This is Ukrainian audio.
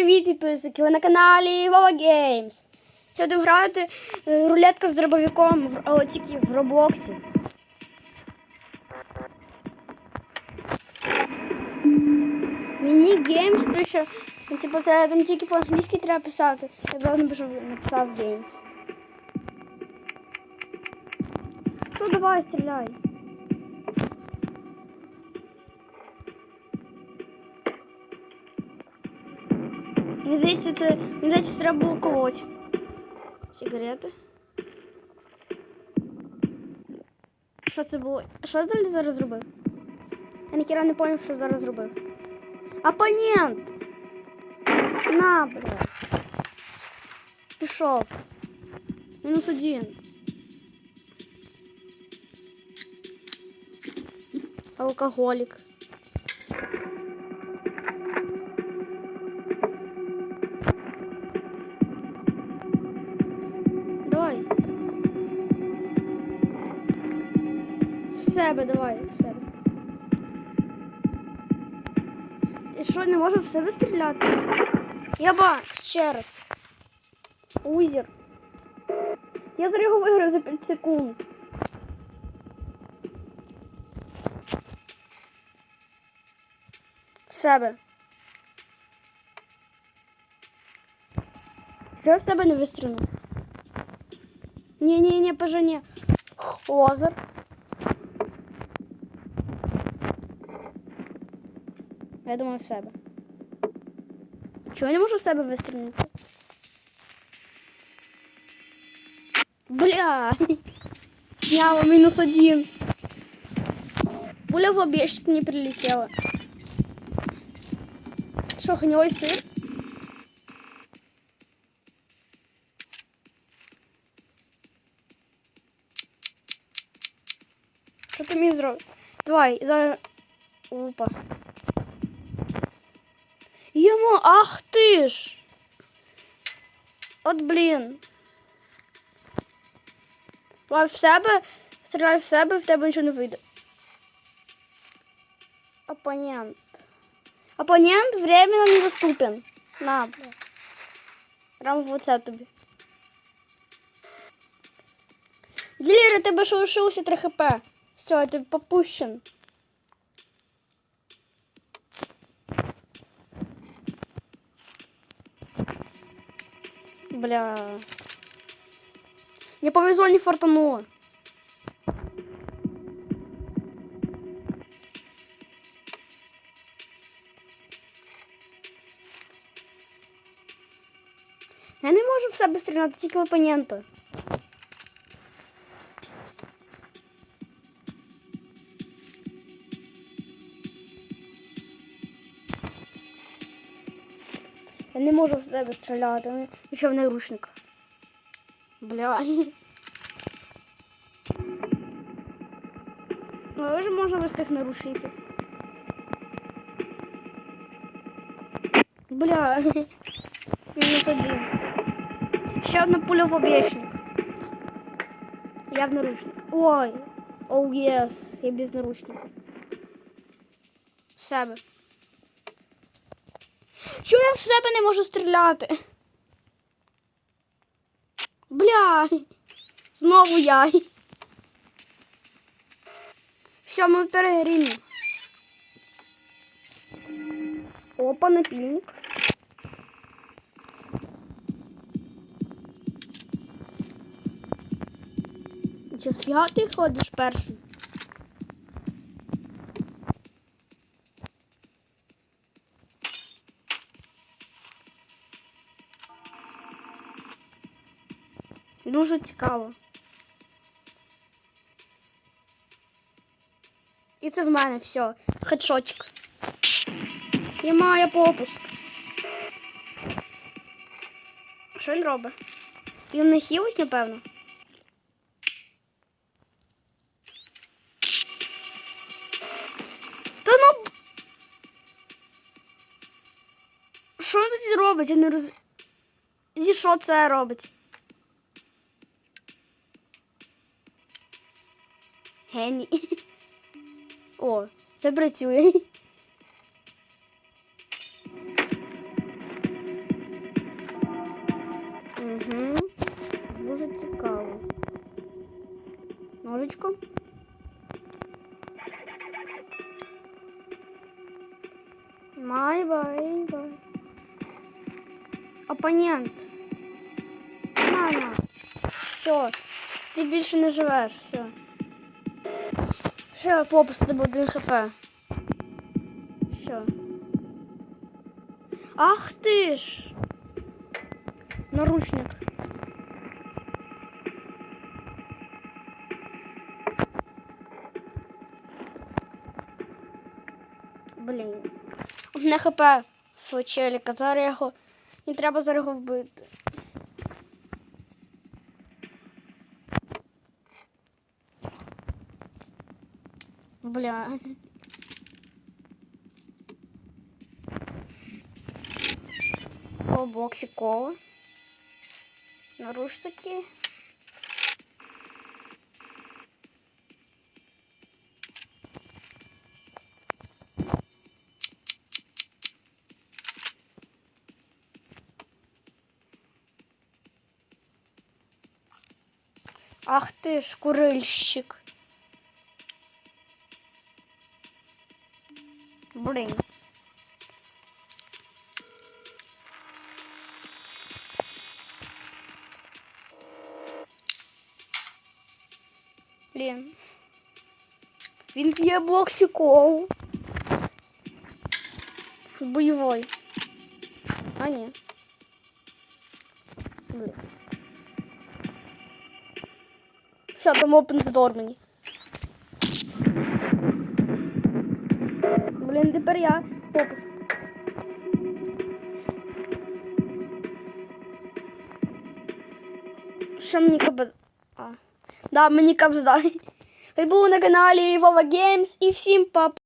привіт, підписники! Ви на каналі Vova Games. Сьогодні граєте е, рулетка з дробовиком в, о, тільки в Роблоксі. Міні Games, то що, ну, типу, це там тільки по-англійськи треба писати. Я правда напишу, написав Games. Що давай, стріляй. Мені здається, це мені здається, треба було колоть. Сигарети. Що це було? Що я зараз зробив? Я ніхіра не зрозумів, що зараз зробив. Опонент! На, бля. Пішов. Мінус один. Алкоголик. Себе, давай, в себе. І що, не можу в себе стріляти? Яба, ще раз. Узір. Я зараз його виграю за 5 секунд. В себе. Я в себе не вистрілив? Не-не-не, пожені. Озер. Я думаю, в себе. Чого я не можу в себе вистрілити? Бля! Сняла минус один. Пуля в обещик не прилетела. Что, гнилой сыр? Що ти мені зробив? Давай, зараз. Опа. Ах ти ж! От блін. Давай в себе, стріляй в себе, в тебе нічого не вийде. Опонент. Опонент временно недоступен. На, бля. Прям в оце тобі. Ділер, у тебе ще лишилося 3 хп. Все, ти попущен. Бля. Не повезло, не фартануло. Я не можу в себе стріляти, тільки в опонента. Я не можу в себе стріляти, ну, ще в наручниках. Бля. Ну, але ж можна без тих наручників. Бля. Мінус один. Ще одна пуля в об'єшник. Я в наручник. Ой. Оу, єс. Я без наручника. Себе. Чого я в себе не можу стріляти? Бля. Знову я. Все, ми перегріємо. Опа, напільник. Чи я ти ходиш перший? Дуже цікаво. І це в мене все. Хедшотик. Я маю попуск. Що він робить? Він не хілить, напевно. Та ну. Що він тут робить? Я не роз... Зі що це робить? Геній. О, це працює. Угу. Дуже цікаво. Ножичко. Май бай бай. Опонент. Мама. Все. Ти більше не живеш, все. Ще попус тебе один хп. Все. Ах ти ж! Наручник. Блін. У мене хп в челіка. Зараз його. Не треба зараз його вбити. Бля. О, боксі кола. Наручники. Ах ти ж. Блін. Блін. Він п'є боксиков. Бойовий. А ні. Блін. Що там open door мені? Блін, тепер я фокус. Що мені каб... А. Да, мені капздай. Ви були на каналі Вова Games і всім пап.